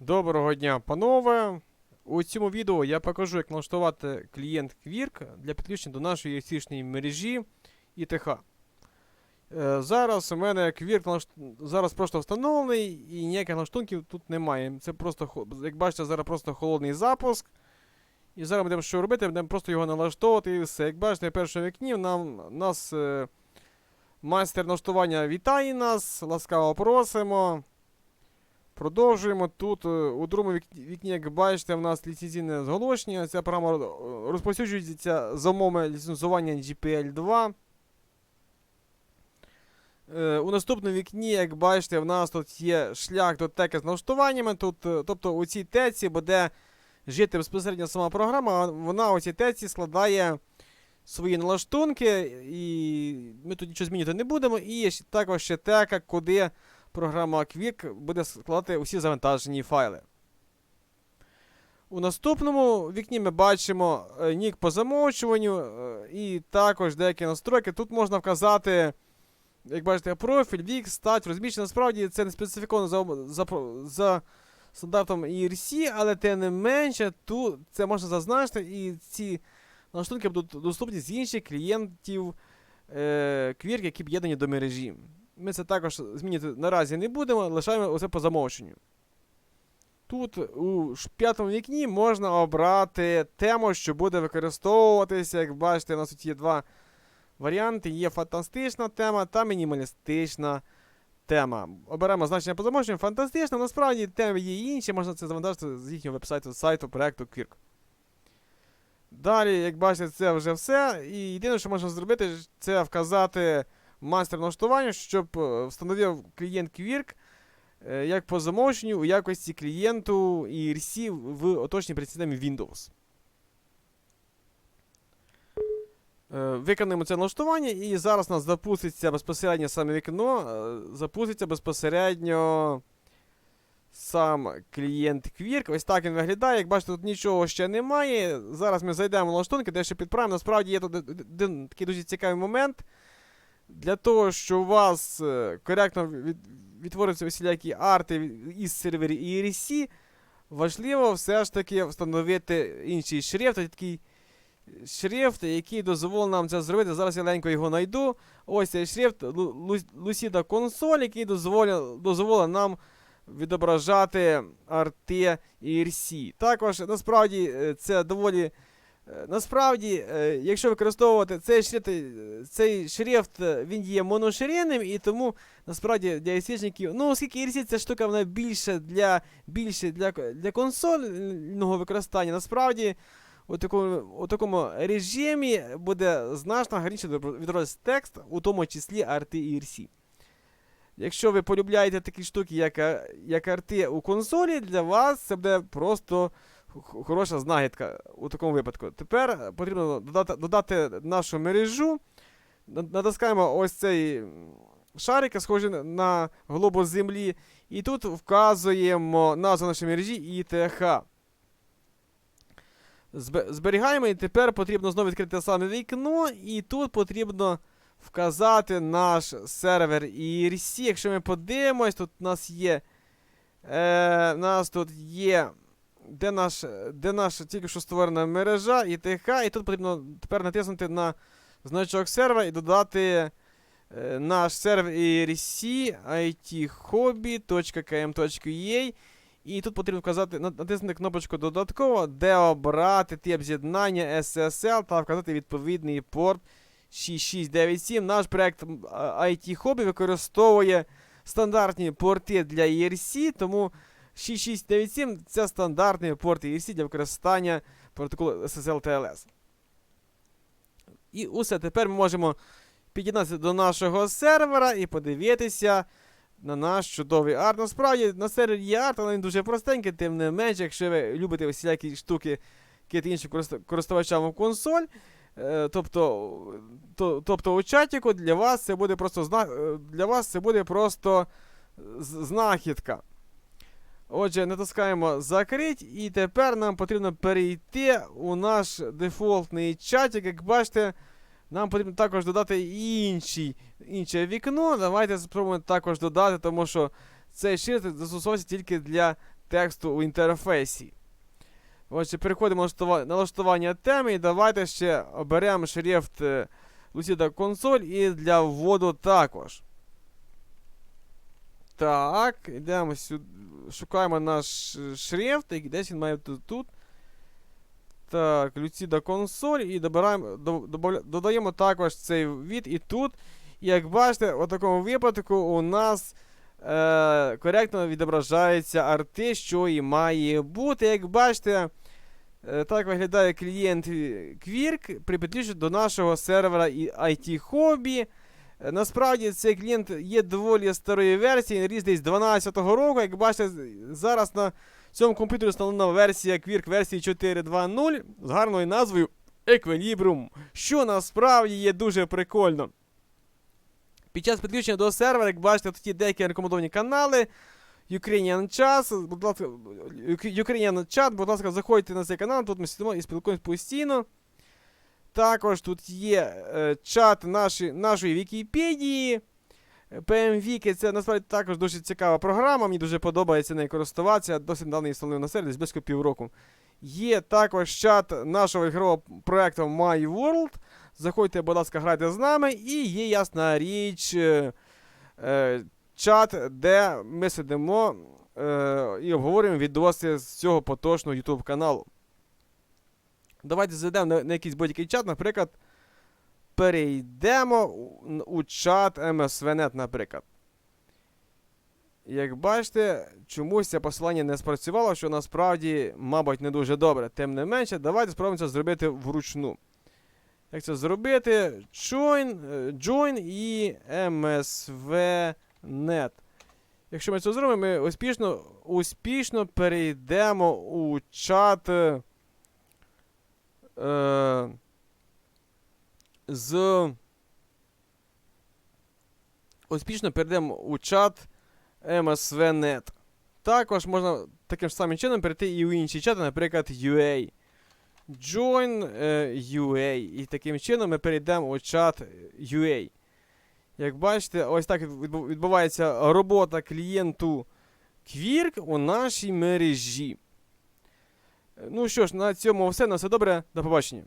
Доброго дня, панове! У цьому відео я покажу, як налаштувати клієнт Quirk для підключення до нашої єсішної мережі ІТХ. Е, зараз у мене налаш... зараз просто встановлений і ніяких налаштунків тут немає. Це просто, як бачите, зараз просто холодний запуск. І зараз будемо що робити, будемо просто його налаштовувати і все. Як бачите, в першому вікні нам, нас е, майстер налаштування вітає нас, ласкаво просимо. Продовжуємо. Тут е, у другому вікні, як бачите, в нас ліцензійне зголошення. Ця програма е, розповсюджується за умовами ліцензування GPL 2. Е, У наступному вікні, як бачите, в нас тут є шлях до теки з налаштуваннями. Тут, тобто у цій теці буде жити безпосередньо сама програма, а вона у цій теці складає свої налаштунки, і ми тут нічого змінювати не будемо. І є також ще тека, куди програма Quick буде складати усі завантажені файли. У наступному вікні ми бачимо е, нік по замовчуванню е, і також деякі настройки. Тут можна вказати, як бачите, профіль, вік, стать, розміщення. Насправді це не специфіковано за, за, за стандартом ERC, але тим не менше, тут це можна зазначити, і ці налаштунки будуть доступні з інших клієнтів е, Quirk, які під'єднані до мережі. Ми це також змінювати наразі не будемо, лишаємо усе по замовченню. Тут у п'ятому вікні можна обрати тему, що буде використовуватися. Як бачите, у нас тут є два варіанти: є фантастична тема та мінімалістична тема. Оберемо значення по замовченню. Фантастична, насправді теми є інші, можна це завантажити з їхнього вебсайту сайту проекту Quirk. Далі, як бачите, це вже все. І єдине, що можна зробити, це вказати мастер налаштування, щоб е, встановив клієнт Quirk е, як по замовченню у якості клієнту ERC в оточній системі Windows. Е, Виконаємо це налаштування, і зараз у нас запуститься безпосередньо саме вікно, запуститься безпосередньо сам клієнт Quirk. Ось так він виглядає. Як бачите, тут нічого ще немає. Зараз ми зайдемо в налаштунки, де ще підправимо. Насправді є тут один такий дуже цікавий момент. Для того, щоб у вас е, коректно від, відтворювалися усілякі арти із серверів ERC, важливо все ж таки встановити інший шрифт, такий шрифт, який дозволить нам це зробити. Зараз я ленько його знайду. Ось цей шрифт Lu- Lu- Lucida Console, який дозволить, дозволить нам відображати арти ERC. Також насправді е, це доволі. Е, Насправді, е, якщо використовувати цей шрифт, е, цей шрифт він є моноширинним, і тому насправді для IC-шників, ну оскільки ERC ця штука вона більше для більше для, для консольного використання, насправді у такому, у такому режимі буде значно гарніше відображатися текст, у тому числі RT і ERC. Якщо ви полюбляєте такі штуки, як, як RT у консолі, для вас це буде просто хороша знахідка у такому випадку. Тепер потрібно додати, додати нашу мережу. Натискаємо ось цей шарик, схожий на- глобус Землі. І тут вказуємо назву нашої мережі ІТХ. Зберігаємо, і тепер потрібно знову відкрити саме вікно, і тут потрібно вказати наш сервер ERC. Якщо ми подивимось, тут у нас є. Е, у нас тут є. Де наш, де наша тільки що створена мережа ІТХ, і тут потрібно тепер натиснути на значок сервера і додати е, наш сервер ERC ithobby.km.ua. І тут потрібно вказати, натиснути кнопочку додатково, де обрати тип з'єднання SSL та вказати відповідний порт 6697. Наш проект IT Hobby використовує стандартні порти для ERC, тому 6697 це стандартний порт ERC для використання протоколу SSL TLS. І усе, тепер ми можемо під'єднатися до нашого сервера і подивитися на наш чудовий арт. Насправді на сервері є арт, але він дуже простенький, тим не менше, якщо ви любите усілякі штуки кидати іншим користувачам в консоль. е, Тобто, то, тобто у чатіку для вас це буде просто зна... е, для вас це буде просто знахідка. Отже, натискаємо закрить, і тепер нам потрібно перейти у наш дефолтний чатик. Як бачите, нам потрібно також додати інший, інше вікно. Давайте спробуємо також додати, тому що цей шрифт застосовується тільки для тексту у інтерфейсі. Отже, переходимо на налаштува- налаштування теми і давайте ще оберемо шрифт е, Lucida консоль і для вводу також. Так, йдемо сюди. Шукаємо наш е, шрифт, десь він має бути тут. Так, Lucida консоль і добираємо, додаємо також цей від і тут. І як бачите, у такому випадку у нас е, коректно відображається арти, що і має бути. Як бачите, е, так виглядає клієнт е, Quirk при підключенні до нашого сервера і IT Hobby. Е, Насправді цей клієнт є доволі старої версії, різ десь 12-го року. Як бачите, зараз на цьому комп'ютері встановлена версія Quirk версії 4.2.0 з гарною назвою Equilibrium, що насправді є дуже прикольно. Під час підключення до сервера, як бачите, тут є деякі рекомендовані канали. Ukrainian Chat, будь ласка, Ukrainian Chat, будь ласка, заходьте на цей канал, тут ми сидимо і спілкуємося постійно. Також тут є е, чат наші, нашої Вікіпедії. PMViki це насправді також дуже цікава програма. Мені дуже подобається нею користуватися. Досить недавно встановив на сервіс, близько півроку. Є також чат нашого ігрового проекту My World. Заходьте, будь ласка, грайте з нами. І є ясна річ. Е, е, чат, де ми сидимо е, і обговорюємо відоси з цього поточного YouTube каналу. Давайте зайдемо на, на якийсь будь-який чат, наприклад, перейдемо у, чат MSVNet, наприклад. Як бачите, чомусь це посилання не спрацювало, що насправді, мабуть, не дуже добре. Тим не менше, давайте спробуємо це зробити вручну. Як це зробити? Join, е, join і MSVNet. Якщо ми це зробимо, ми успішно, успішно перейдемо у чат. Е, з. Успішно перейдемо у чат MSVNet. Також можна таким ж самим чином перейти і у інші чати, наприклад, UA. Join е, UA. І таким чином ми перейдемо у чат UA. Як бачите, ось так відбувається робота клієнту Quirk у нашій мережі. Ну що ж, на цьому все. На все добре. До побачення.